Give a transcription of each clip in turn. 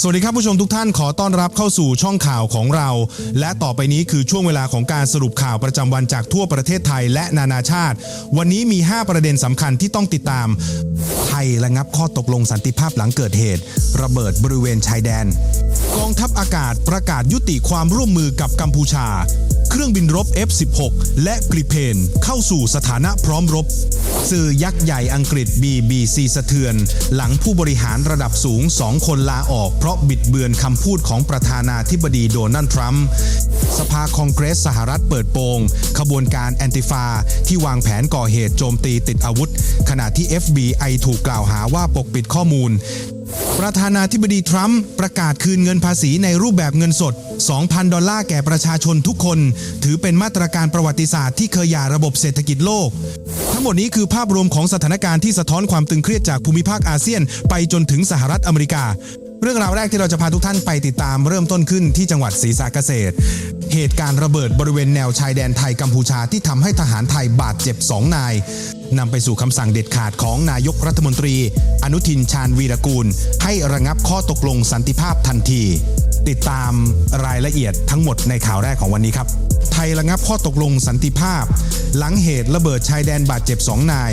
สวัสดีครับผู้ชมทุกท่านขอต้อนรับเข้าสู่ช่องข่าวของเรา และต่อไปนี้คือช่วงเวลาของการสรุปข่าวประจำวันจากทั่วประเทศไทยและนานาชาติ วันนี้มี 5 ประเด็นสำคัญที่ต้องติดตาม ไทยระงับข้อตกลงสันติภาพหลังเกิดเหตุ ระเบิดบริเวณชายแดน กองทัพอากาศประกาศยุติความร่วมมือกับกัมพูชา เครื่องบินรบ F-16 และกริเพนเข้าสู่สถานะพร้อมรบ สื่อยักษ์ใหญ่อังกฤษ BBC สะเทือน หลังผู้บริหารระดับสูงสองคนลาออกเพราะราะบิดเบือนคำพูดของประธานาธิบดีโดนัลด์ทรัมป์สภาคองเกรสสหรัฐเปิดโปง ขบวนการแอนติฟา ที่วางแผนก่อเหตุโจมตีติดอาวุธ ขณะที่ FBI ถูกกล่าวหาว่าปกปิดข้อมูล ประธานาธิบดีทรัมป์ประกาศคืนเงินภาษีในรูปแบบเงินสด 2,000 ดอลลาร์แก่ประชาชนทุกคน ถือเป็นมาตรการประวัติศาสตร์ที่เคยหย่าระบบเศรษฐกิจโลก ทั้งหมดนี้คือภาพรวมของสถานการณ์ที่สะท้อนความตึงเครียดจากภูมิภาคอาเซียน ไปจนถึงสหรัฐอเมริกา เรื่องราวแรกที่เราจะพาทุกท่านไปติดตามเริ่มต้นขึ้นที่จังหวัดศรีสะเกษตร เหตุการณ์ระเบิดบริเวณแนวชายแดนไทยกัมพูชาที่ทำให้ทหารไทยบาดเจ็บสองนายนำไปสู่คำสั่งเด็ดขาดของนายกรัฐมนตรี อนุทินชาญวีรกูล ให้ระงับข้อตกลงสันติภาพทันที ติดตามรายละเอียดทั้งหมดในข่าวแรกของวันนี้ครับ ไทยระงับข้อตกลงสันติภาพ หลังเหตุระเบิดชายแดนบาดเจ็บสองนาย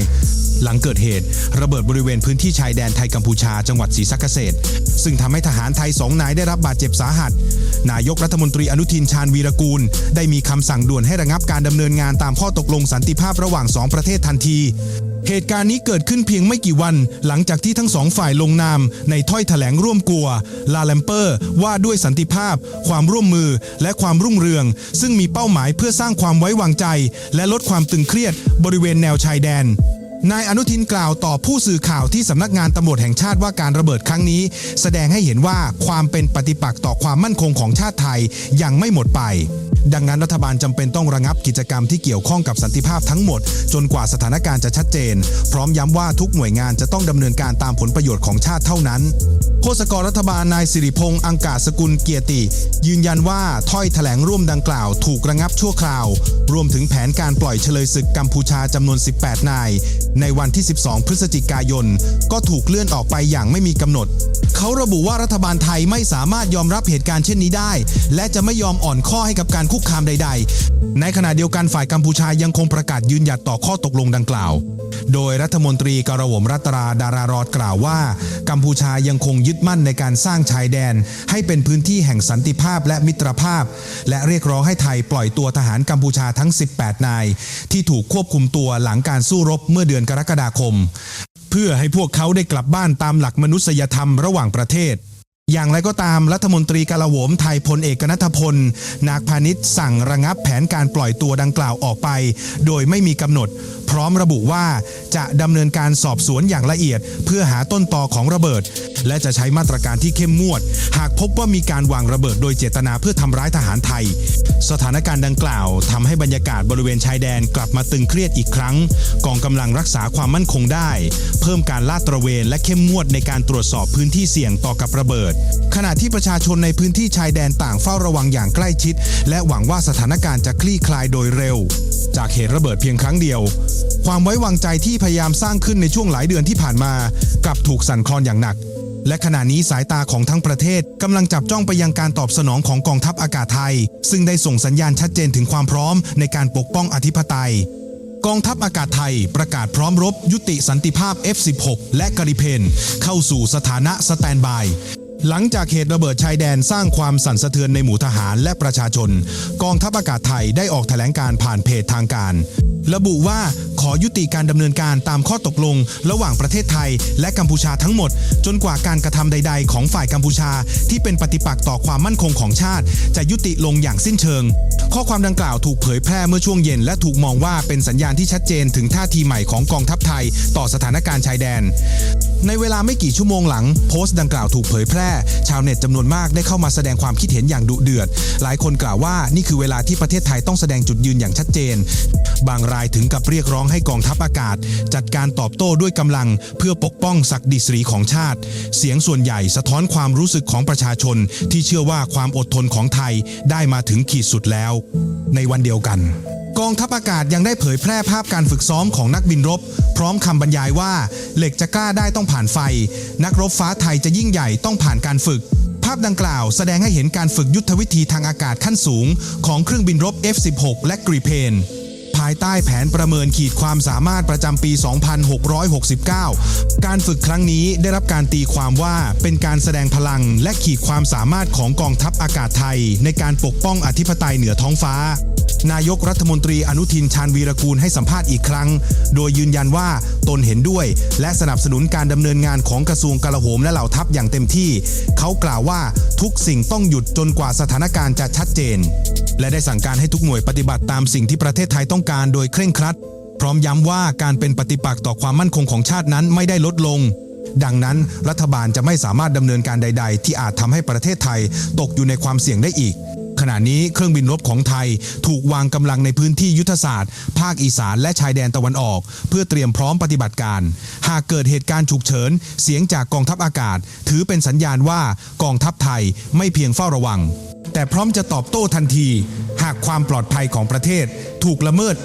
หลังเกิดเหตุ ระเบิดบริเวณพื้นที่ชายแดนไทยกัมพูชาจังหวัดศรีสะเกษดซึ่งทำให้ทหารไทยสองนายได้รับบาดเจ็บสาหัส นายกรัฐมนตรีอนุทินชาญวีรกูล ได้มีคำสั่งด่วนให้ระงับการดำเนินงานตามข้อตกลงสันติภาพระหว่างสองประเทศทันที เหตุการณ์นี้เกิดขึ้นเพียงไม่กี่วัน หลังจากที่ทั้งสองฝ่ายลงนาม ในถ้อยแถลงร่วมกัว ลาแลมเปอร์ ว่าด้วยสันติภาพ ความร่วมมือ และความรุ่งเรือง ซึ่งมีเป้าหมายเพื่อสร้างความไว้วางใจ และลดความตึงเครียดบริเวณแนวชายแดน นายอนุทินกล่าวต่อผู้สื่อข่าวที่สำนักงานตำรวจแห่งชาติว่าการระเบิดครั้งนี้ แสดงให้เห็นว่าความเป็นปฏิปักษ์ต่อความมั่นคงของชาติไทยยังไม่หมดไป ดังนั้นรัฐบาลจำเป็นต้องระงับกิจกรรมที่เกี่ยวข้องกับสันติภาพทั้งหมด จนกว่าสถานการณ์จะชัดเจน พร้อมย้ำว่าทุกหน่วยงานจะต้องดำเนินการตามผลประโยชน์ของชาติเท่านั้นโฆษกรัฐบาลนายสิริพงษ์อังกาศสกุลเกียรติ ยืนยันว่าถ้อยแถลงร่วมดังกล่าวถูกระงับชั่วคราว รวมถึงแผนการปล่อยเฉลยศึกกัมพูชาจำนวน 18 นาย ในวันที่ 12 พฤศจิกายน ก็ถูกเลื่อนออกไปอย่างไม่มีกำหนด เขาระบุว่ารัฐบาลไทยไม่สามารถยอมรับเหตุการณ์เช่นนี้ได้ และจะไม่ยอมอ่อนข้อให้กับการคุกคามใด ๆ ในขณะเดียวกันฝ่ายกัมพูชายังคงประกาศยืนหยัดต่อข้อตกลงดังกล่าว โดยรัฐมนตรีกระหวมรัตราดารารอดกล่าวว่า กัมพูชายังคงยึดมั่นในการสร้างชายแดน ให้เป็นพื้นที่แห่งสันติภาพและมิตรภาพ และเรียกร้องให้ไทยปล่อยตัวทหารกัมพูชาทั้ง 18 นาย ที่ถูกควบคุมตัวหลังการสู้รบเมื่อเดือนกรกฎาคม เพื่อให้พวกเขาได้กลับบ้านตามหลักมนุษยธรรมระหว่างประเทศ อย่างไรก็ตามรัฐมนตรีกาลาโหมไทยพลเอกนัทพล นาคพาณิชย์สั่งระงับแผนการปล่อยตัวดังกล่าวออกไป โดยไม่มีกำหนด พร้อมระบุว่าจะดำเนินการสอบสวนอย่างละเอียด เพื่อหาต้นตอของระเบิด และจะใช้มาตรการที่เข้มงวด หากพบว่ามีการวางระเบิดโดยเจตนาเพื่อทำร้ายทหารไทย สถานการณ์ดังกล่าวทำให้บรรยากาศบริเวณชายแดนกลับมาตึงเครียดอีกครั้ง กองกำลังรักษาความมั่นคงได้ เพิ่มการลาดตระเวนและเข้มงวดในการตรวจสอบพื้นที่เสี่ยงต่อกับระเบิด ขณะที่ประชาชนในพื้นที่ชายแดนต่างเฝ้าระวังอย่างใกล้ชิด และหวังว่าสถานการณ์จะคลี่คลายโดยเร็ว จากเหตุระเบิดเพียงครั้งเดียวความไว้วางใจที่พยายามสร้างขึ้นในช่วงหลายเดือนที่ผ่านมากลับถูกสั่นคลอนอย่างหนัก และขณะนี้สายตาของทั้งประเทศกำลังจับจ้องไปยังการตอบสนองของกองทัพอากาศไทย ซึ่งได้ส่งสัญญาณชัดเจนถึงความพร้อมในการปกป้องอธิปไตยกองทัพอากาศไทยประกาศพร้อมรบยุติสันติภาพ F16 และกริเพนเข้าสู่สถานะสแตนบาย หลังจากเหตุระเบิดชายแดนสร้างความสั่นสะเทือนในหมู่ทหารและประชาชน กองทัพอากาศไทยได้ออกแถลงการผ่านเพจทางการ ระบุว่าขอยุติการดำเนินการตามข้อตกลง ระหว่างประเทศไทยและกัมพูชาทั้งหมด จนกว่าการกระทำใด ๆ ของฝ่ายกัมพูชา ที่เป็นปฏิปักษ์ต่อความมั่นคงของชาติ จะยุติลงอย่างสิ้นเชิง ข้อความดังกล่าวถูกเผยแพร่เมื่อช่วงเย็น และถูกมองว่าเป็นสัญญาณที่ชัดเจนถึงท่าทีใหม่ของกองทัพไทย ต่อสถานการณ์ชายแดน ในเวลาไม่กี่ชั่วโมงหลัง โพสต์ดังกล่าวถูกเผยแพร่ชาวเน็ตจำนวนมากได้เข้ามาแสดงความคิดเห็นอย่างดุเดือด หลายคนกล่าวว่านี่คือเวลาที่ประเทศไทยต้องแสดงจุดยืนอย่างชัดเจน บางรายถึงกับเรียกร้องให้กองทัพอากาศ จัดการตอบโต้ด้วยกำลัง เพื่อปกป้องศักดิศรีของชาติ เสียงส่วนใหญ่สะท้อนความรู้สึกของประชาชน ที่เชื่อว่าความอดทนของไทยได้มาถึงขีดสุดแล้ว ในวันเดียวกัน กองทัพอากาศยังได้เผยแพร่ภาพการฝึกซ้อมของนักบินรบ พร้อมคำบรรยายว่า เหล็กจะกล้าได้ต้องผ่านไฟ นักรบฟ้าไทยจะยิ่งใหญ่ต้องผ่านการฝึก ภาพดังกล่าวแสดงให้เห็นการฝึกยุทธวิธีทางอากาศขั้นสูง ของเครื่องบินรบ F-16 และกรีเพนภายใต้แผนประเมินขีดความสามารถประจำปี 2669 การฝึกครั้งนี้ได้รับการตีความว่าเป็นการแสดงพลังและขีดความสามารถของกองทัพอากาศไทย ในการปกป้องอธิปไตยเหนือท้องฟ้า นายกรัฐมนตรีอนุทินชาญวีรกูลให้สัมภาษณ์อีกครั้ง โดยยืนยันว่าตนเห็นด้วย และสนับสนุนการดำเนินงานของกระทรวงกลาโหมและเหล่าทัพอย่างเต็มที่ เขากล่าวว่าทุกสิ่งต้องหยุดจนกว่าสถานการณ์จะชัดเจน และได้สั่งการให้ทุกหน่วยปฏิบัติตามสิ่งที่ประเทศไทยต้องการโดยเคร่งครัด พร้อมย้ำว่าการเป็นปฏิปักษ์ต่อความมั่นคงของชาตินั้นไม่ได้ลดลงดังนั้นรัฐบาลจะไม่สามารถดำเนินการใด ๆ ที่อาจทำให้ประเทศไทยตกอยู่ในความเสี่ยงได้อีก ณะนี้เครื่องบินรบของไทยถูกวางกำลังในพื้นที่ยุทธศาสตร์ ภาคอีสานและชายแดนตะวันออก เพื่อเตรียมพร้อมปฏิบัติการ หากเกิดเหตุการณ์ฉุกเฉิน เสียงจากกองทัพอากาศ ถือเป็นสัญญาณว่ากองทัพไทยไม่เพียงเฝ้าระวัง แต่พร้อมจะตอบโต้ทันที หากความปลอดภัยของประเทศถูกละเมิด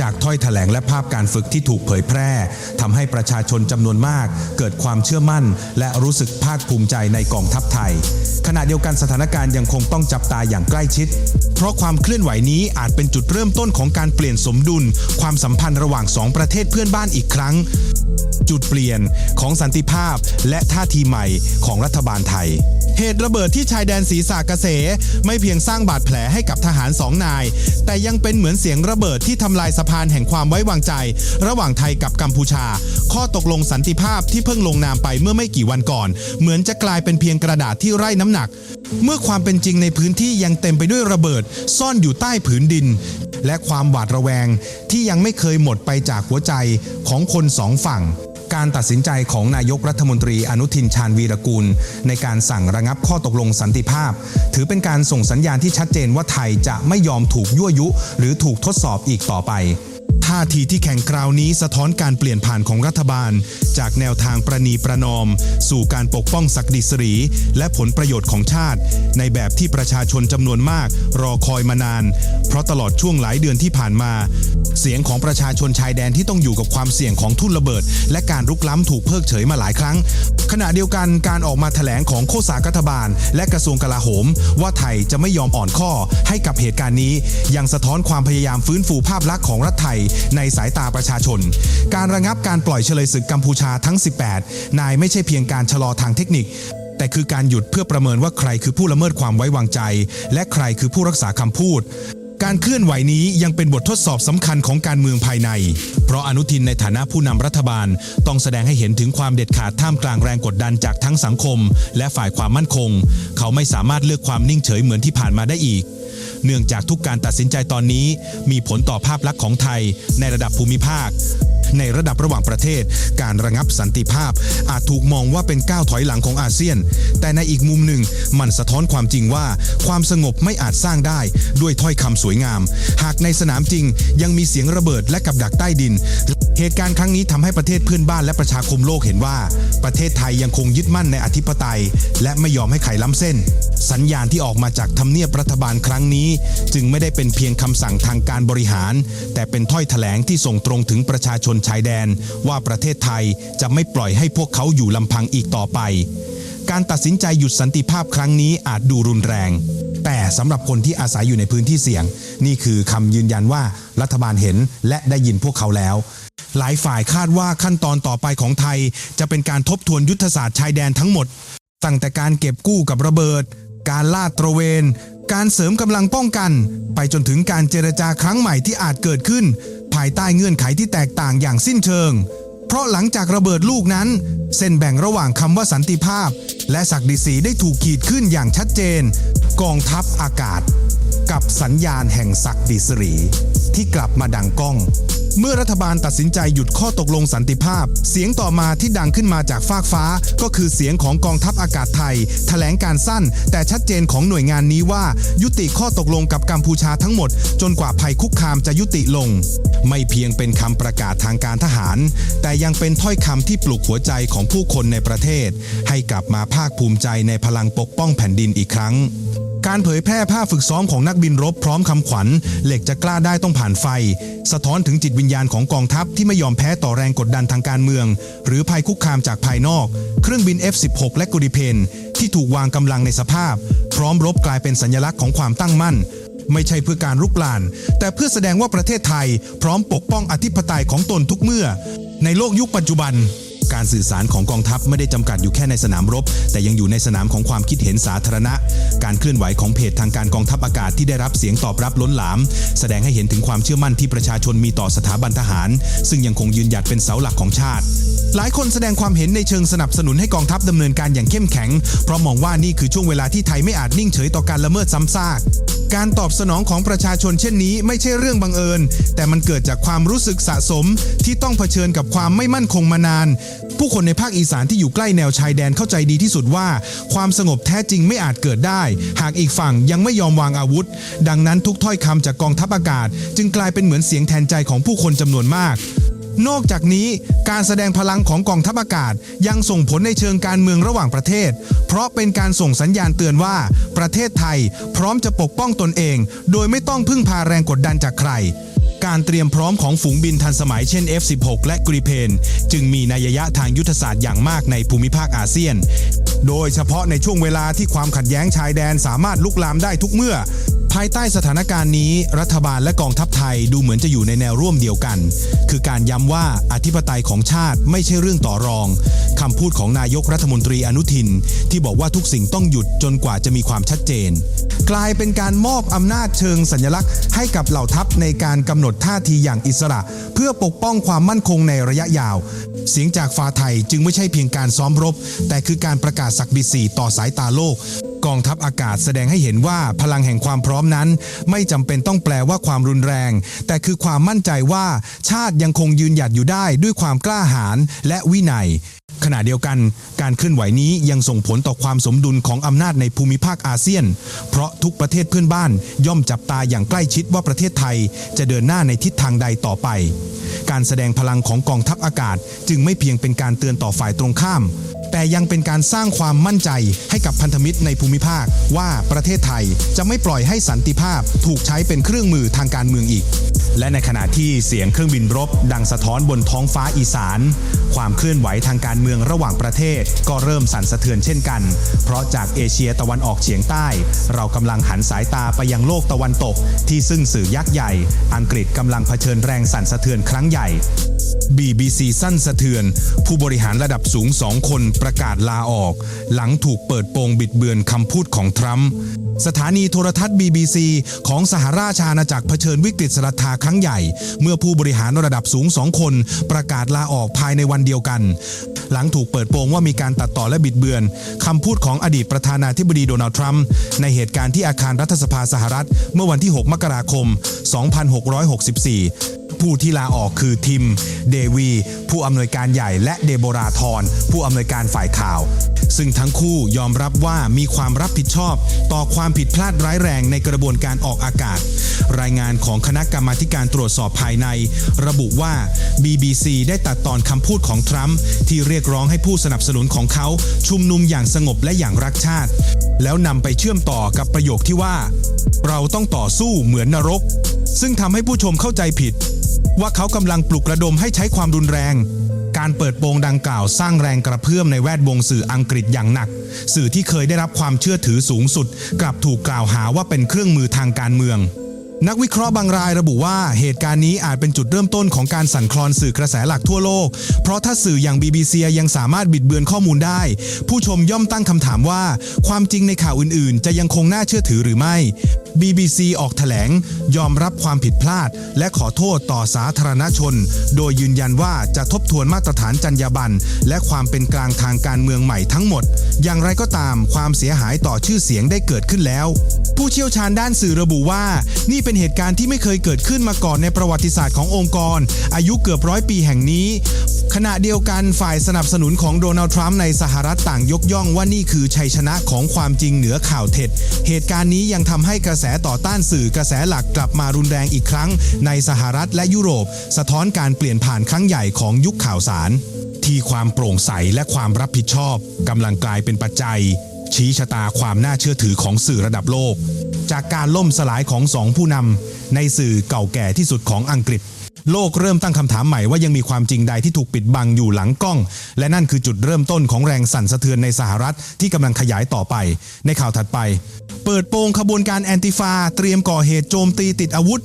จากถ้อยแถลงและภาพการฝึกที่ถูกเผยแพร่ทำให้ประชาชนจำนวนมาก เกิดความเชื่อมั่น และรู้สึกภาคภูมิใจในกองทัพไทย ขณะเดียวกันสถานการณ์ยังคงต้องจับตาอย่างใกล้ชิด เพราะความเคลื่อนไหวนี้อาจเป็นจุดเริ่มต้นของการเปลี่ยนสมดุล ความสัมพันธ์ระหว่างสองประเทศเพื่อนบ้านอีกครั้ง จุดเปลี่ยนของสันติภาพและท่าทีใหม่ของรัฐบาลไทย เหตุระเบิดที่ชายแดนศรีสากเกษไม่เพียงสร้างบาดแผลให้กับทหารสองนาย แต่ยังเป็นเหมือนเสียงระเบิดที่ทำลายสะพานแห่งความไว้วางใจ ระหว่างไทยกับกัมพูชา ข้อตกลงสันติภาพที่เพิ่งลงนามไปเมื่อไม่กี่วันก่อน เหมือนจะกลายเป็นเพียงกระดาษที่ไร้น้ำหนัก เมื่อความเป็นจริงในพื้นที่ยังเต็มไปด้วยระเบิด ซ่อนอยู่ใต้ผืนดิน และความหวาดระแวงที่ยังไม่เคยหมดไปจากหัวใจของคนสองฝั่ง การตัดสินใจของนายกรัฐมนตรีอนุทินชาญวีรกูล ในการสั่งระงับข้อตกลงสันติภาพ ถือเป็นการส่งสัญญาณที่ชัดเจนว่าไทยจะไม่ยอมถูกยั่วยุ หรือถูกทดสอบอีกต่อไป ท่าทีที่แข่งคราวนี้สะท้อนการเปลี่ยนผ่านของรัฐบาล จากแนวทางประนีประนอม สู่การปกป้องศักดิศรี และผลประโยชน์ของชาติ ในแบบที่ประชาชนจำนวนมาก รอคอยมานาน เพราะตลอดช่วงหลายเดือนที่ผ่านมา เสียงของประชาชนชายแดนที่ต้องอยู่กับความเสี่ยงของทุ่นระเบิด และการรุกล้ำถูกเพิกเฉยมาหลายครั้ง ขณะเดียวกันการออกมาแถลงของโฆษากรัฐบาล และกระทรวงกลาโหม ว่าไทยจะไม่ยอมอ่อนข้อให้กับเหตุการณ์นี้ ยังสะท้อนความพยายามฟื้นฟูภาพลักษณ์ของรัฐไทยในสายตาประชาชน การระงับการปล่อยเฉลยศึกกัมพูชาทั้ง 18 นายไม่ใช่เพียงการชะลอทางเทคนิค แต่คือการหยุดเพื่อประเมินว่าใครคือผู้ละเมิดความไว้วางใจ และใครคือผู้รักษาคำพูดการเคลื่อนไหวนี้ยังเป็นบททดสอบสำคัญของการเมืองภายใน เพราะอนุทินในฐานะผู้นำรัฐบาล ต้องแสดงให้เห็นถึงความเด็ดขาดท่ามกลางแรงกดดันจากทั้งสังคม และฝ่ายความมั่นคง เขาไม่สามารถเลือกความนิ่งเฉยเหมือนที่ผ่านมาได้อีก เนื่องจากทุกการตัดสินใจตอนนี้ มีผลต่อภาพลักษณ์ของไทยในระดับภูมิภาค ในระดับระหว่างประเทศ การระงับสันติภาพ อาจถูกมองว่าเป็นก้าวถอยหลังของอาเซียน แต่ในอีกมุมหนึ่ง มันสะท้อนความจริงว่า ความสงบไม่อาจสร้างได้ ด้วยถ้อยคำสวยงาม หากในสนามจริงยังมีเสียงระเบิดและกับดักใต้ดิน เหตุการณ์ครั้งนี้ทำให้ประเทศเพื่อนบ้านและประชาคมโลกเห็นว่า ประเทศไทยยังคงยึดมั่นในอธิปไตย และไม่ยอมให้ใครล้ำเส้น สัญญาณที่ออกมาจากทำเนียบรัฐบาลครั้งนี้ จึงไม่ได้เป็นเพียงคำสั่งทางการบริหาร แต่เป็นถ้อยแถลงที่ส่งตรงถึงประชาชนชายแดน ว่าประเทศไทยจะไม่ปล่อยให้พวกเขาอยู่ลำพังอีกต่อไป การตัดสินใจหยุดสันติภาพครั้งนี้อาจดูรุนแรง แต่สำหรับคนที่อาศัยอยู่ในพื้นที่เสี่ยง นี่คือคำยืนยันว่ารัฐบาลเห็นและได้ยินพวกเขาแล้ว หลายฝ่ายคาดว่าขั้นตอนต่อไปของไทย จะเป็นการทบทวนยุทธศาสตร์ชายแดนทั้งหมด ตั้งแต่การเก็บกู้กับระเบิด การลาดตระเวน การเสริมกำลังป้องกัน ไปจนถึงการเจรจาครั้งใหม่ที่อาจเกิดขึ้น ภายใต้เงื่อนไขที่แตกต่างอย่างสิ้นเชิง เพราะหลังจากระเบิดลูกนั้น เส้นแบ่งระหว่างคำว่าสันติภาพ และศักดิศรีได้ถูกขีดขึ้นอย่างชัดเจน กองทัพอากาศ กับสัญญาณแห่งศักดิศรีที่กลับมาดังก้อง เมื่อรัฐบาลตัดสินใจหยุดข้อตกลงสันติภาพ เสียงต่อมาที่ดังขึ้นมาจากฟากฟ้า ก็คือเสียงของกองทัพอากาศไทยแถลงการสั้น แต่ชัดเจนของหน่วยงานนี้ว่า ยุติข้อตกลงกับกัมพูชาทั้งหมด จนกว่าภัยคุกคามจะยุติลง ไม่เพียงเป็นคำประกาศทางการทหาร แต่ยังเป็นถ้อยคำที่ปลุกหัวใจของผู้คนในประเทศ ให้กลับมาภาคภูมิใจในพลังปกป้องแผ่นดินอีกครั้ง การเผยแพร่ภาพฝึกซ้อมของนักบินรบพร้อมคำขวัญ เหล็กจะกล้าได้ต้องผ่านไฟ สะท้อนถึงจิตวิญญาณของกองทัพที่ไม่ยอมแพ้ต่อแรงกดดันทางการเมือง หรือภัยคุกคามจากภายนอก เครื่องบิน F-16 และกุริเพนที่ถูกวางกำลังในสภาพ พร้อมรบกลายเป็นสัญลักษณ์ของความตั้งมั่นไม่ใช่เพื่อการรุกราน แต่เพื่อแสดงว่าประเทศไทย พร้อมปกป้องอธิปไตยของตนทุกเมื่อ ในโลกยุคปัจจุบัน การสื่อสารของกองทัพไม่ได้จำกัดอยู่แค่ในสนามรบ แต่ยังอยู่ในสนามของความคิดเห็นสาธารณะ การเคลื่อนไหวของเพจทางการกองทัพอากาศที่ได้รับเสียงตอบรับล้นหลาม แสดงให้เห็นถึงความเชื่อมั่นที่ประชาชนมีต่อสถาบันทหาร ซึ่งยังคงยืนหยัดเป็นเสาหลักของชาติ หลายคนแสดงความเห็นในเชิงสนับสนุนให้กองทัพดำเนินการอย่างเข้มแข็ง เพราะมองว่านี่คือช่วงเวลาที่ไทยไม่อาจนิ่งเฉยต่อการละเมิดซ้ำซากการตอบสนองของประชาชนเช่นนี้ไม่ใช่เรื่องบังเอิญ แต่มันเกิดจากความรู้สึกสะสมที่ต้องเผชิญกับความไม่มั่นคงมานาน ผู้คนในภาคอีสานที่อยู่ใกล้แนวชายแดนเข้าใจดีที่สุดว่า ความสงบแท้จริงไม่อาจเกิดได้ หากอีกฝั่งยังไม่ยอมวางอาวุธ ดังนั้นทุกถ้อยคำจากกองทัพอากาศ จึงกลายเป็นเหมือนเสียงแทนใจของผู้คนจำนวนมากนอกจากนี้การแสดงพลังของกองทัพอากาศ ยังส่งผลในเชิงการเมืองระหว่างประเทศ เพราะเป็นการส่งสัญญาณเตือนว่า ประเทศไทยพร้อมจะปกป้องตนเอง โดยไม่ต้องพึ่งพาแรงกดดันจากใคร การเตรียมพร้อมของฝูงบินทันสมัยเช่น F16 และกรีเพนจึงมีนัยยะทางยุทธศาสตร์อย่างมากในภูมิภาคอาเซียนโดยเฉพาะในช่วงเวลาที่ความขัดแย้งชายแดนสามารถลุกลามได้ทุกเมื่อ ภายใต้สถานการณ์นี้ รัฐบาลและกองทัพไทยดูเหมือนจะอยู่ในแนวร่วมเดียวกัน คือการย้ำว่าอธิปไตยของชาติไม่ใช่เรื่องต่อรองคำพูดของนายกรัฐมนตรีอนุทิน ที่บอกว่าทุกสิ่งต้องหยุดจนกว่าจะมีความชัดเจน กลายเป็นการมอบอำนาจเชิงสัญลักษณ์ ให้กับเหล่าทัพในการกำหนดท่าทีอย่างอิสระ เพื่อปกป้องความมั่นคงในระยะยาว เสียงจากฟ้าไทยจึงไม่ใช่เพียงการซ้อมรบ แต่คือการประกาศศักดิศรีต่อสายตาโลก กองทัพอากาศแสดงให้เห็นว่าพลังแห่งความพร้อมนั้น ไม่จำเป็นต้องแปลว่าความรุนแรง แต่คือความมั่นใจว่าชาติยังคงยืนหยัดอยู่ได้ด้วยความกล้าหาญและวินัยขณะเดียวกัน การเคลื่อนไหวนี้ยังส่งผลต่อความสมดุลของอำนาจในภูมิภาคอาเซียน เพราะทุกประเทศเพื่อนบ้านย่อมจับตาอย่างใกล้ชิดว่าประเทศไทยจะเดินหน้าในทิศทางใดต่อไป การแสดงพลังของกองทัพอากาศ จึงไม่เพียงเป็นการเตือนต่อฝ่ายตรงข้าม แต่ยังเป็นการสร้างความมั่นใจให้กับพันธมิตรในภูมิภาคว่าประเทศไทยจะไม่ปล่อยให้สันติภาพถูกใช้เป็นเครื่องมือทางการเมืองอีก และในขณะที่เสียงเครื่องบินรบ ดังสะท้อนบนท้องฟ้าอีสาน ความเคลื่อนไหวทางการเมืองระหว่างประเทศ ก็เริ่มสั่นสะเทือนเช่นกัน เพราะจากเอเชียตะวันออกเฉียงใต้ เรากำลังหันสายตาไปยังโลกตะวันตก ที่ซึ่งสื่อยักษ์ใหญ่ อังกฤษกำลังเผชิญแรงสั่นสะเทือนครั้งใหญ่ BBC สั้นสะเทือน ผู้บริหารระดับสูงสองคนประกาศลาออก หลังถูกเปิดโปงบิดเบือนคำพูดของทรัมป์สถานีโทรทัศน์ BBC ของสหราชอาณาจักรเผชิญวิกฤตสรัทธาครั้งใหญ่ เมื่อผู้บริหารระดับสูงสองคนประกาศลาออกภายในวันเดียวกัน หลังถูกเปิดโปงว่ามีการตัดต่อและบิดเบือนคำพูดของอดีตประธานาธิบดีโดนัลด์ทรัมป์ในเหตุการณ์ที่อาคารรัฐสภาสหรัฐ เมื่อวันที่ 6 มกราคม 2664 ผู้ที่ลาออกคือทิมเดวี ผู้อำนวยการใหญ่และเดโบราทอนผู้อำนวยการฝ่ายข่าว ซึ่งทั้งคู่ยอมรับว่ามีความรับผิดชอบต่อความผิดพลาดร้ายแรงในกระบวนการออกอากาศ รายงานของคณะกรรมาการตรวจสอบภายใน ระบุว่า BBC ได้ตัดตอนคำพูดของทรัมป์ที่เรียกร้องให้ผู้สนับสนุนของเขาชุมนุมอย่างสงบและอย่างรักชาติ แล้วนำไปเชื่อมต่อกับประโยคที่ว่า เราต้องต่อสู้เหมือนนรก ซึ่งทำให้ผู้ชมเข้าใจผิด ว่าเขากำลังปลุกระดมให้ใช้ความรุนแรง การเปิดโปงดังกล่าวสร้างแรงกระเพื่อมในแวดวงสื่ออังกฤษอย่างหนัก สื่อที่เคยได้รับความเชื่อถือสูงสุด กลับถูกกล่าวหาว่าเป็นเครื่องมือทางการเมือง นักวิเคราะห์บางรายระบุว่าเหตุการณ์นี้อาจเป็นจุดเริ่มต้นของการสั่นคลอนสื่อกระแสหลักทั่วโลก เพราะถ้าสื่ออย่าง BBC ยังสามารถบิดเบือนข้อมูลได้ ผู้ชมย่อมตั้งคำถามว่า ความจริงในข่าวอื่นๆ จะยังคงน่าเชื่อถือหรือไม่ BBC ออกแถลง ยอมรับความผิดพลาด และขอโทษต่อสาธารณชน โดยยืนยันว่าจะทบทวนมาตรฐานจรรยาบรรณและความเป็นกลางทางการเมืองใหม่ทั้งหมด อย่างไรก็ตามความเสียหายต่อชื่อเสียงได้เกิดขึ้นแล้ว ผู้เชี่ยวชาญด้านสื่อระบุว่านี่เป็นเหตุการณ์ที่ไม่เคยเกิดขึ้นมาก่อนในประวัติศาสตร์ขององค์กร อายุเกือบร้อยปีแห่งนี้ ขณะเดียวกันฝ่ายสนับสนุนของโดนัลด์ทรัมป์ในสหรัฐต่างยกย่องว่านี่คือชัยชนะของความจริงเหนือข่าวเท็จ เหตุการณ์นี้ยังทำให้กระแสต่อต้านสื่อกระแสหลักกลับมารุนแรงอีกครั้ง ในสหรัฐและยุโรป สะท้อนการเปลี่ยนผ่านครั้งใหญ่ของยุคข่าวสาร ที่ความโปร่งใสและความรับผิดชอบกำลังกลายเป็นปัจจัย ชี้ชะตาความน่าเชื่อถือของสื่อระดับโลก จากการล่มสลายของสองผู้นำในสื่อเก่าแก่ที่สุดของอังกฤษ โลกเริ่มตั้งคำถามใหม่ว่ายังมีความจริงใดที่ถูกปิดบังอยู่หลังกล้อง และนั่นคือจุดเริ่มต้นของแรงสั่นสะเทือนในสหรัฐที่กำลังขยายต่อไป ในข่าวถัดไป เปิดโปงขบวนการแอนติฟา เตรียมก่อเหตุโจมตีติดอาวุธ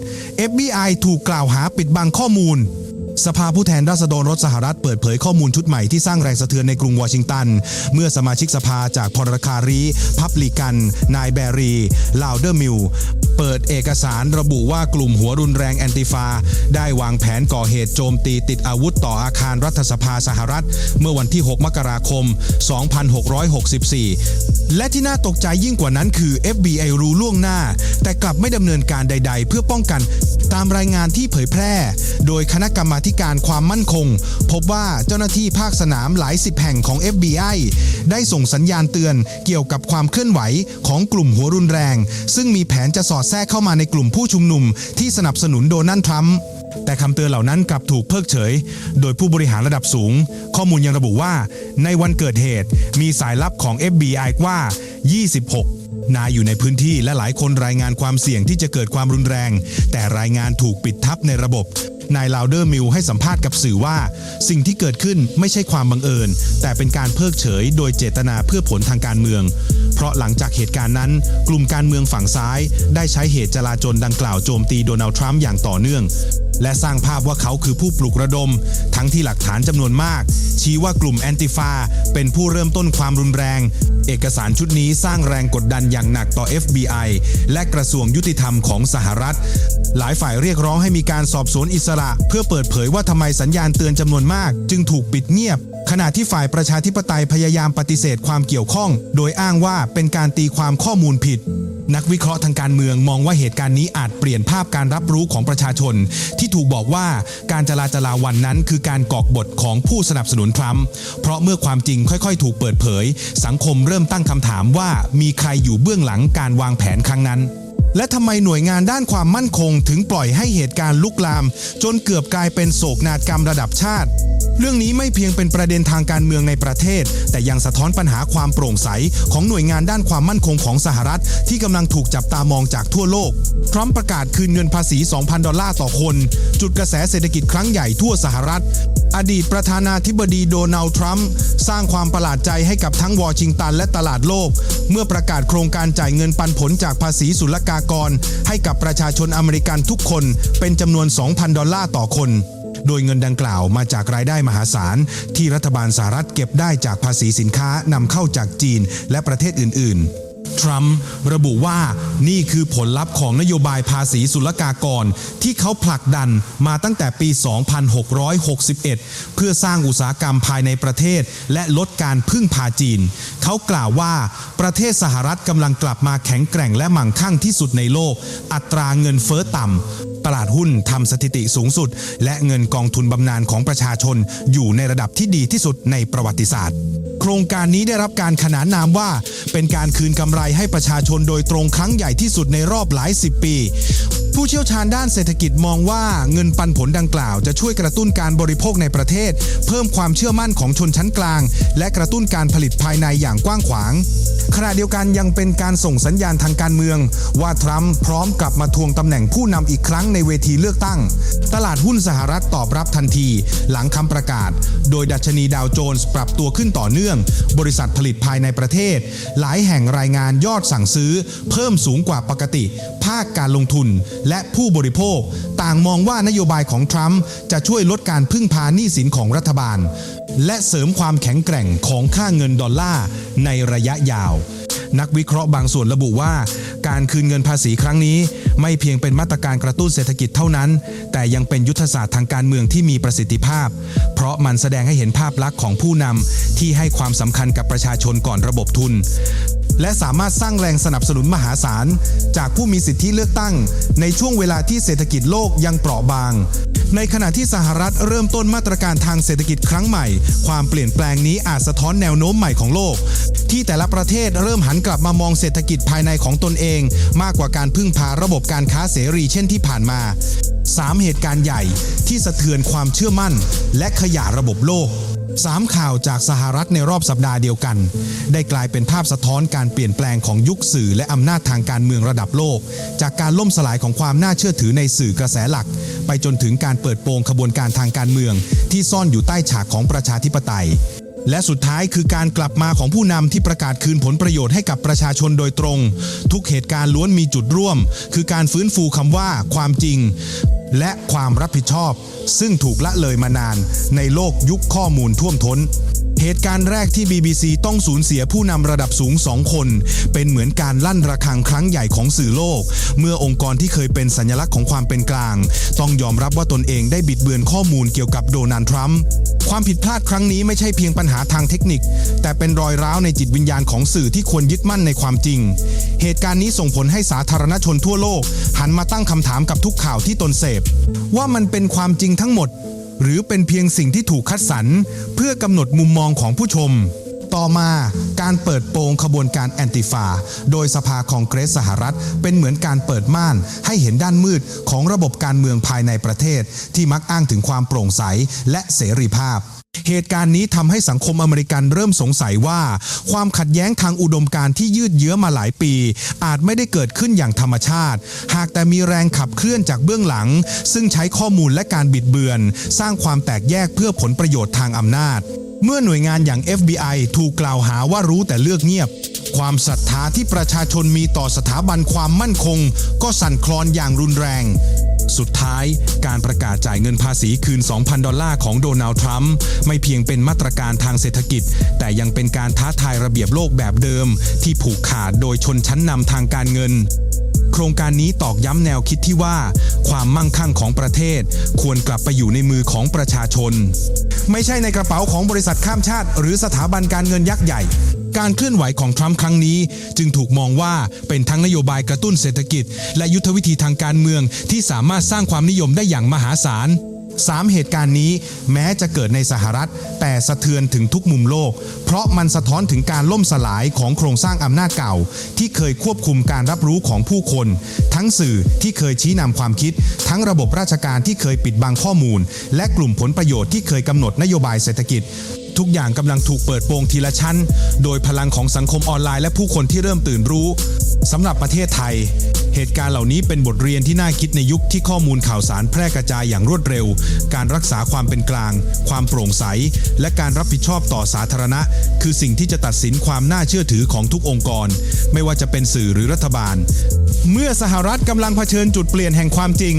FBI ถูกกล่าวหาปิดบังข้อมูล สภาผู้แทนราษฎรรถสหรัฐเปิดเผยข้อมูลชุดใหม่ที่สร้างแรงสะเทือนในกรุงวอชิงตัน เมื่อสมาชิกสภาจากพรคารีพับลิกัน นายแบรี ลาวเดอร์มิล เปิดเอกสารระบุว่ากลุ่มหัวรุนแรงแอนติฟา ได้วางแผนก่อเหตุโจมตีติดอาวุธต่ออาคารรัฐสภาสหรัฐ เมื่อวันที่ 6 มกราคม 2664 และที่น่าตกใจยิ่งกว่านั้นคือ FBI รู้ล่วงหน้า แต่กลับไม่ดำเนินการใด ๆ เพื่อป้องกันตามรายงานที่เผยแพร่ โดยคณะกรรมาการความมั่นคง พบว่าเจ้าหน้าที่ภาคสนามหลายสิบแห่งของ FBI ได้ส่งสัญญาณเตือนเกี่ยวกับความเคลื่อนไหวของกลุ่มหัวรุนแรง ซึ่งมีแผนจะสอดแทรกเข้ามาในกลุ่มผู้ชุมนุมที่สนับสนุนโดนัลด์ทรัมป์ แต่คำเตือนเหล่านั้นกลับถูกเพิกเฉย โดยผู้บริหารระดับสูง ข้อมูลยังระบุว่า ในวันเกิดเหตุ มีสายลับของ FBI ว่า 26 นายอยู่ในพื้นที่และหลายคนรายงานความเสี่ยงที่จะเกิดความรุนแรง แต่รายงานถูกปิดทับในระบบ นายลาวเดอร์มิลให้สัมภาษณ์กับสื่อว่า สิ่งที่เกิดขึ้นไม่ใช่ความบังเอิญ แต่เป็นการเพิกเฉย โดยเจตนาเพื่อผลทางการเมือง เพราะหลังจากเหตุการณ์นั้น กลุ่มการเมืองฝั่งซ้าย ได้ใช้เหตุจลาจลดังกล่าวโจมตีโดนัลด์ทรัมป์อย่างต่อเนื่องและสร้างภาพว่าเขาคือผู้ปลุกระดม ทั้งที่หลักฐานจำนวนมาก ชี้ว่ากลุ่มแอนติฟาเป็นผู้เริ่มต้นความรุนแรง เอกสารชุดนี้สร้างแรงกดดันอย่างหนักต่อ FBI และกระทรวงยุติธรรมของสหรัฐ หลายฝ่ายเรียกร้องให้มีการสอบสวนอิสระ เพื่อเปิดเผยว่าทำไมสัญญาณเตือนจำนวนมาก จึงถูกปิดเงียบ ขณะที่ฝ่ายประชาธิปไตยพยายามปฏิเสธความเกี่ยวข้อง โดยอ้างว่าเป็นการตีความข้อมูลผิด นักวิเคราะห์ทางการเมืองมองว่าเหตุการณ์นี้อาจเปลี่ยนภาพการรับรู้ของประชาชน ที่ถูกบอกว่าการจลาจลาวันนั้น คือการกอกบทของผู้สนับสนุนทรัมป์เพราะเมื่อความจริงค่อยๆ ถูกเปิดเผย สังคมเริ่มตั้งคำถามว่ามีใครอยู่เบื้องหลังการวางแผนครั้งนั้น และทำไมหน่วยงานด้านความมั่นคงถึงปล่อยให้เหตุการณ์ลุกลาม จนเกือบกลายเป็นโศกนาฏกรรมระดับชาติ เรื่องนี้ไม่เพียงเป็นประเด็นทางการเมืองในประเทศ แต่ยังสะท้อนปัญหาความโปร่งใส ของหน่วยงานด้านความมั่นคงของสหรัฐ ที่กำลังถูกจับตามองจากทั่วโลกทรัมป์ประกาศคืนเงินภาษี 2,000 ดอลลาร์ต่อคน จุดกระแสเศรษฐกิจครั้งใหญ่ทั่วสหรัฐ อดีตประธานาธิบดีโดนัลด์ทรัมป์สร้างความประหลาดใจให้กับทั้งวอชิงตันและตลาดโลก เมื่อประกาศโครงการจ่ายเงินปันผลจากภาษีศุลกากร ให้กับประชาชนอเมริกันทุกคนเป็นจำนวน 2,000 ดอลลาร์ต่อคน โดยเงินดังกล่าวมาจากรายได้มหาศาล ที่รัฐบาลสหรัฐเก็บได้จากภาษีสินค้านำเข้าจากจีนและประเทศอื่น ๆ ทรัมป์ระบุว่านี่คือผลลัพธ์ของนโยบายภาษีศุลกากร ที่เขาผลักดันมาตั้งแต่ปี 2661 เพื่อสร้างอุตสาหกรรมภายในประเทศ และลดการพึ่งพาจีน เขากล่าวว่าประเทศสหรัฐกำลังกลับมาแข็งแกร่งและมั่งคั่งที่สุดในโลก อัตราเงินเฟ้อต่ำ ตลาดหุ้นทำสถิติสูงสุด และเงินกองทุนบำนาญของประชาชนอยู่ในระดับที่ดีที่สุดในประวัติศาสตร์ โครงการนี้ได้รับการขนานนามว่า เป็นการคืนกำไรให้ประชาชนโดยตรงครั้งใหญ่ที่สุดในรอบหลายสิบปี ผู้เชี่ยวชาญด้านเศรษฐกิจมองว่าเงินปันผลดังกล่าวจะช่วยกระตุ้นการบริโภคในประเทศ เพิ่มความเชื่อมั่นของชนชั้นกลาง และกระตุ้นการผลิตภายในอย่างกว้างขวาง ขณะเดียวกันยังเป็นการส่งสัญญาณทางการเมือง ว่าทรัมป์พร้อมกลับมาทวงตำแหน่งผู้นำอีกครั้งในเวทีเลือกตั้ง ตลาดหุ้นสหรัฐตอบรับทันที หลังคำประกาศ โดยดัชนีดาวโจนส์ปรับตัวขึ้นต่อเนื่อง บริษัทผลิตภายในประเทศ หลายแห่งรายงานยอดสั่งซื้อ เพิ่มสูงกว่าปกติ ภาคการลงทุน และผู้บริโภค ต่างมองว่านโยบายของทรัมป์จะช่วยลดการพึ่งพาหนี้สินของรัฐบาลและเสริมความแข็งแกร่งของค่าเงินดอลลาร์ในระยะยาว นักวิเคราะห์บางส่วนระบุว่า การคืนเงินภาษีครั้งนี้ ไม่เพียงเป็นมาตรการกระตุ้นเศรษฐกิจเท่านั้น แต่ยังเป็นยุทธศาสตร์ทางการเมืองที่มีประสิทธิภาพ เพราะมันแสดงให้เห็นภาพลักษณ์ของผู้นำที่ให้ความสำคัญกับประชาชนก่อนระบบทุน และสามารถสร้างแรงสนับสนุนมหาศาล จากผู้มีสิทธิเลือกตั้ง ในช่วงเวลาที่เศรษฐกิจโลกยังเปราะบาง ในขณะที่สหรัฐเริ่มต้นมาตรการทางเศรษฐกิจครั้งใหม่ ความเปลี่ยนแปลงนี้อาจสะท้อนแนวโน้มใหม่ของโลก ที่แต่ละประเทศเริ่มหันกลับมามองเศรษฐกิจภายในของตนเอง มากกว่าการพึ่งพาระบบการค้าเสรีเช่นที่ผ่านมา 3 เหตุการณ์ใหญ่ที่สะเทือนความเชื่อมั่น และขยะระบบโลก สามข่าวจากสหรัฐในรอบสัปดาห์เดียวกัน ได้กลายเป็นภาพสะท้อนการเปลี่ยนแปลงของยุคสื่อและอำนาจทางการเมืองระดับโลก จากการล่มสลายของความน่าเชื่อถือในสื่อกระแสหลัก ไปจนถึงการเปิดโปงขบวนการทางการเมือง ที่ซ่อนอยู่ใต้ฉากของประชาธิปไตยและสุดท้ายคือการกลับมาของผู้นำที่ประกาศคืนผลประโยชน์ให้กับประชาชนโดยตรง ทุกเหตุการณ์ล้วนมีจุดร่วม คือการฟื้นฟูคำว่าความจริง และความรับผิดชอบ ซึ่งถูกละเลยมานานในโลกยุคข้อมูลท่วมท้น เหตุการณ์แรกที่ BBC ต้องสูญเสียผู้นำระดับสูงสองคน เป็นเหมือนการลั่นระฆังครั้งใหญ่ของสื่อโลก เมื่อองค์กรที่เคยเป็นสัญลักษณ์ของความเป็นกลาง ต้องยอมรับว่าตนเองได้บิดเบือนข้อมูลเกี่ยวกับโดนัลด์ทรัมป์ความผิดพลาดครั้งนี้ไม่ใช่เพียงปัญหาทางเทคนิค แต่เป็นรอยร้าวในจิตวิญญาณของสื่อที่ควรยึดมั่นในความจริง เหตุการณ์นี้ส่งผลให้สาธารณชนทั่วโลก หันมาตั้งคำถามกับทุกข่าวที่ตนเสพ ว่ามันเป็นความจริงทั้งหมด หรือเป็นเพียงสิ่งที่ถูกคัดสรรเพื่อกำหนดมุมมองของผู้ชม ต่อมาการเปิดโปงขบวนการแอนติฟา โดยสภาคองเกรสสหรัฐ เป็นเหมือนการเปิดม่าน ให้เห็นด้านมืดของระบบการเมืองภายในประเทศ ที่มักอ้างถึงความโปร่งใสและเสรีภาพ เหตุการณ์นี้ทำให้สังคมอเมริกันเริ่มสงสัยว่า ความขัดแย้งทางอุดมการณ์ที่ยืดเยื้อมาหลายปี อาจไม่ได้เกิดขึ้นอย่างธรรมชาติ หากแต่มีแรงขับเคลื่อนจากเบื้องหลัง ซึ่งใช้ข้อมูลและการบิดเบือน สร้างความแตกแยกเพื่อผลประโยชน์ทางอำนาจ เมื่อหน่วยงานอย่าง FBI ถูกกล่าวหาว่ารู้แต่เลือกเงียบความศรัทธาที่ประชาชนมีต่อสถาบันความมั่นคง ก็สั่นคลอนอย่างรุนแรง สุดท้ายการประกาศจ่ายเงินภาษีคืน 2,000 ดอลลาร์ของโดนัลด์ทรัมป์ไม่เพียงเป็นมาตรการทางเศรษฐกิจ แต่ยังเป็นการท้าทายระเบียบโลกแบบเดิม ที่ผูกขาดโดยชนชั้นนำทางการเงินโครงการนี้ตอกย้ำแนวคิดที่ว่า ความมั่งคั่งของประเทศ ควรกลับไปอยู่ในมือของประชาชน ไม่ใช่ในกระเป๋าของบริษัทข้ามชาติ หรือสถาบันการเงินยักษ์ใหญ่ การเคลื่อนไหวของทรัมป์ครั้งนี้ จึงถูกมองว่าเป็นทั้งนโยบายกระตุ้นเศรษฐกิจ และยุทธวิธีทางการเมืองที่สามารถสร้างความนิยมได้อย่างมหาศาล สามเหตุการณ์นี้แม้จะเกิดในสหรัฐ แต่สะเทือนถึงทุกมุมโลก เพราะมันสะท้อนถึงการล่มสลายของโครงสร้างอำนาจเก่า ที่เคยควบคุมการรับรู้ของผู้คน ทั้งสื่อที่เคยชี้นำความคิด ทั้งระบบราชการที่เคยปิดบังข้อมูล และกลุ่มผลประโยชน์ที่เคยกำหนดนโยบายเศรษฐกิจทุกอย่างกำลังถูกเปิดโปงทีละชั้น โดยพลังของสังคมออนไลน์และผู้คนที่เริ่มตื่นรู้สำหรับประเทศไทย เหตุการณ์เหล่านี้เป็นบทเรียนที่น่าคิดในยุคที่ข้อมูลข่าวสารแพร่กระจายอย่างรวดเร็ว การรักษาความเป็นกลาง ความโปร่งใส และการรับผิดชอบต่อสาธารณะ คือสิ่งที่จะตัดสินความน่าเชื่อถือของทุกองค์กร ไม่ว่าจะเป็นสื่อหรือรัฐบาล เมื่อสหรัฐกำลังเผชิญจุดเปลี่ยนแห่งความจริง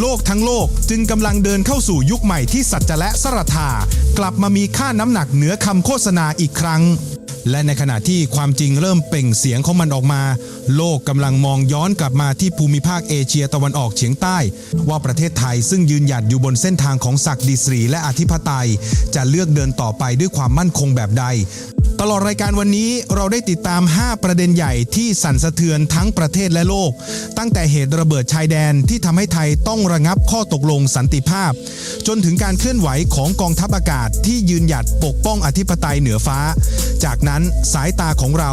โลกทั้งโลกจึงกำลังเดินเข้าสู่ยุคใหม่ที่สัจจะและสรัทธากลับมามีค่าน้ำหนักเหนือคำโฆษณาอีกครั้ง และในขณะที่ความจริงเริ่มเปล่งเสียงของมันออกมา โลกกำลังมองย้อนกลับมาที่ภูมิภาคเอเชียตะวันออกเฉียงใต้ ว่าประเทศไทยซึ่งยืนหยัดอยู่บนเส้นทางของศักดิศรีและอธิปไตย จะเลือกเดินต่อไปด้วยความมั่นคงแบบใด ลอดรายการวันนี้เราได้ติดตาม 5 ประเด็นใหญ่ที่สั่นสะเทือนทั้งประเทศและโลก ตั้งแต่เหตุระเบิดชายแดนที่ทำให้ไทยต้องระงับข้อตกลงสันติภาพ จนถึงการเคลื่อนไหวของกองทัพอากาศที่ยืนหยัดปกป้องอธิปไตยเหนือฟ้า จากนั้นสายตาของเรา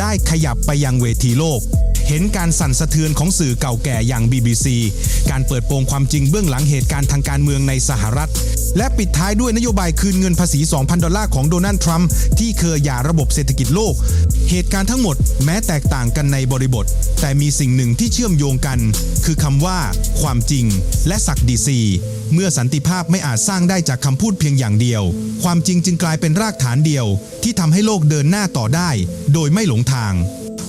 ได้ขยับไปยังเวทีโลก เห็นการสั่นสะเทือนของสื่อเก่าแก่อย่าง BBC การเปิดโปงความจริงเบื้องหลังเหตุการณ์ทางการเมืองในสหรัฐ และปิดท้ายด้วยนโยบายคืนเงินภาษี 2,000 ดอลลาร์ของโดนัลด์ทรัมป์ที่เคยหย่าระบบเศรษฐกิจโลก เหตุการณ์ทั้งหมดแม้แตกต่างกันในบริบท แต่มีสิ่งหนึ่งที่เชื่อมโยงกัน คือคำว่า ความจริง และศักดิศรีเมื่อสันติภาพไม่อาจสร้างได้จากคำพูดเพียงอย่างเดียว ความจริงจึงกลายเป็นรากฐานเดียว ที่ทำให้โลกเดินหน้าต่อได้ โดยไม่หลงทาง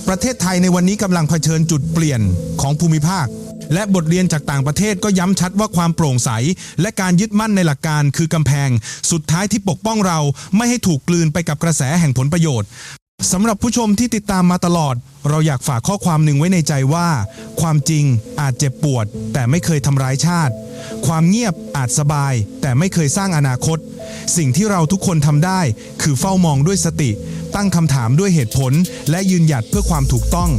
ประเทศไทยในวันนี้กำลังเผชิญจุดเปลี่ยนของภูมิภาค และบทเรียนจากต่างประเทศก็ย้ำชัดว่าความโปร่งใส และการยึดมั่นในหลักการคือกำแพง สุดท้ายที่ปกป้องเราไม่ให้ถูกกลืนไปกับกระแสแห่งผลประโยชน์ สำหรับผู้ชมที่ติดตามมาตลอด เราอยากฝากข้อความหนึ่งไว้ในใจว่า ความจริงอาจเจ็บปวด แต่ไม่เคยทำร้ายชาติ ความเงียบอาจสบาย แต่ไม่เคยสร้างอนาคต สิ่งที่เราทุกคนทำได้ คือเฝ้ามองด้วยสติ ตั้งคำถามด้วยเหตุผล และยืนหยัดเพื่อความถูกต้อง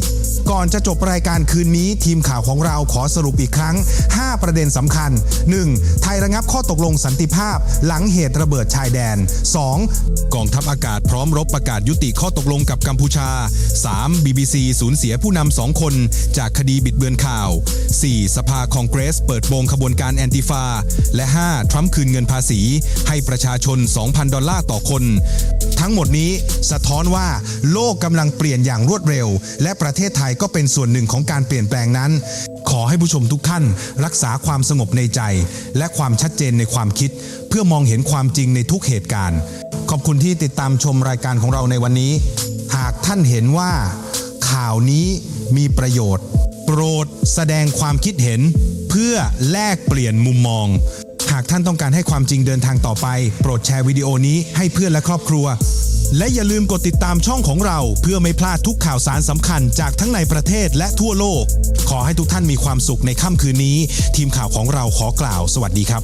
ก่อนจะจบรายการคืนนี้ ทีมข่าวของเราขอสรุปอีกครั้ง 5 ประเด็นสำคัญ 1. ไทยระงับข้อตกลงสันติภาพ หลังเหตุระเบิดชายแดน 2. กองทัพอากาศพร้อมรบประกาศยุติข้อตกลงกับกัมพูชา 3. BBC สูญเสียผู้นำสองคน จากคดีบิดเบือนข่าว 4. สภาคองเกรส เปิดโปงขบวนการแอนติฟา และ 5. ทรัมป์คืนเงินภาษี ให้ประชาชน 2,000 ดอลลาร์ต่อคน ทั้งหมดนี้สะท้อนว่า โลกกำลังเปลี่ยนอย่างรวดเร็ว และประเทศไทยก็เป็นส่วนหนึ่งของการเปลี่ยนแปลงนั้น ขอให้ผู้ชมทุกท่าน รักษาความสงบในใจ และความชัดเจนในความคิด เพื่อมองเห็นความจริงในทุกเหตุการณ์ ขอบคุณที่ติดตามชมรายการของเราในวันนี้ หากท่านเห็นว่า ข่าวนี้มีประโยชน์ โปรดแสดงความคิดเห็น เพื่อแลกเปลี่ยนมุมมองหากท่านต้องการให้ความจริงเดินทางต่อไป โปรดแชร์วิดีโอนี้ให้เพื่อนและครอบครัว และอย่าลืมกดติดตามช่องของเราเพื่อไม่พลาดทุกข่าวสารสำคัญจากทั้งในประเทศและทั่วโลก ขอให้ทุกท่านมีความสุขในค่ำคืนนี้ ทีมข่าวของเราขอกล่าว สวัสดีครับ